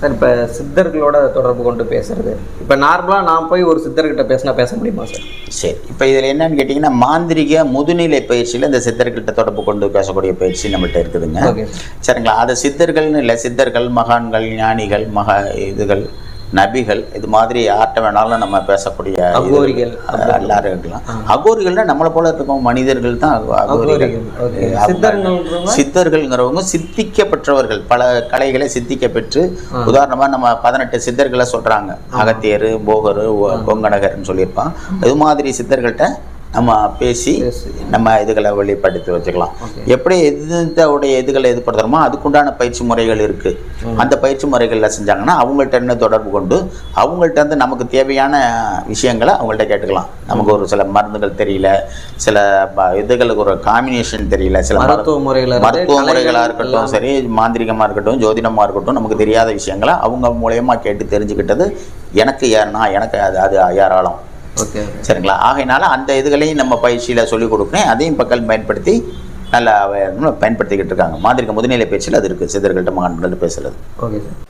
Sir இப்போ சித்தர்களோட தொடர்பு கொண்டு பேசுறது. இப்போ நார்மலாக நான் போய் ஒரு சித்தர்கிட்ட பேசினா பேச முடியுமா சார்? சரி இப்போ இதில் என்னன்னு கேட்டிங்கன்னா மாந்திரிக முதுநிலை பயிற்சியில் இந்த சித்தர்கள்ட்ட தொடர்பு கொண்டு பேசக்கூடிய பயிற்சி நம்மள்ட்ட இருக்குதுங்க. சரிங்களா? அது சித்தர்கள்னு இல்லை சித்தர்கள் மகான்கள் ஞானிகள் மகா இதுகள் நபிகள் இது மாதிரி யார்கிட்ட வேணாலும் நம்ம பேசக்கூடிய அகோரிகள் எல்லாரும் இருக்கலாம். அகோரிகள்னா நம்மளை போல இருக்கும் மனிதர்கள் தான் அகோ- அகோரிகள். சித்தர்கள்ங்கிறவங்க சித்திக்க பெற்றவர்கள் பல கலைகளை சித்திக்க பெற்று உதாரணமா நம்ம பதினெட்டு சித்தர்களை சொல்றாங்க. அகத்தியர் போகர் கொங்கணகர்னு சொல்லியிருப்பான். இது மாதிரி சித்தர்கள்ட்ட நம்ம பேசி. நம்ம இதுகளை வெளிப்படுத்தி வச்சுக்கலாம். எப்படி எதுடைய இதுகளை இது படுத்துறோமோ அதுக்குண்டான பயிற்சி முறைகள் இருக்கு. அந்த பயிற்சி முறைகளில் செஞ்சாங்கன்னா அவங்கள்ட்ட என்ன தொடர்பு கொண்டு அவங்கள்ட்ட இருந்து நமக்கு தேவையான விஷயங்களை அவங்கள்ட்ட கேட்டுக்கலாம். நமக்கு ஒரு சில மருந்துகள் தெரியல சில இதுகளுக்கு ஒரு காம்பினேஷன் தெரியல சில மரு- மருத்துவ முறையில் மருத்துவ முறைகளாக இருக்கட்டும் சரி மாந்திரிகமாக இருக்கட்டும் ஜோதிடமாக இருக்கட்டும் நமக்கு தெரியாத விஷயங்களை அவங்க மூலயமா கேட்டு தெரிஞ்சுக்கிட்டது எனக்கு யாருன்னா எனக்கு அது அது ஓகே சரிங்களா? ஆகையினால அந்த இதுகளையும் நம்ம பயிற்சியில் சொல்லிக் கொடுக்குறேன் அதையும் மக்கள் பயன்படுத்தி நல்லா பயன்படுத்திக்கிட்டு இருக்காங்க. மாதிரிக்க முதுநிலை பயிற்சியில் அது இருக்குது சித்தர்கள்ட்ட மகான்கள்ட்ட பேசுறது. Okay sir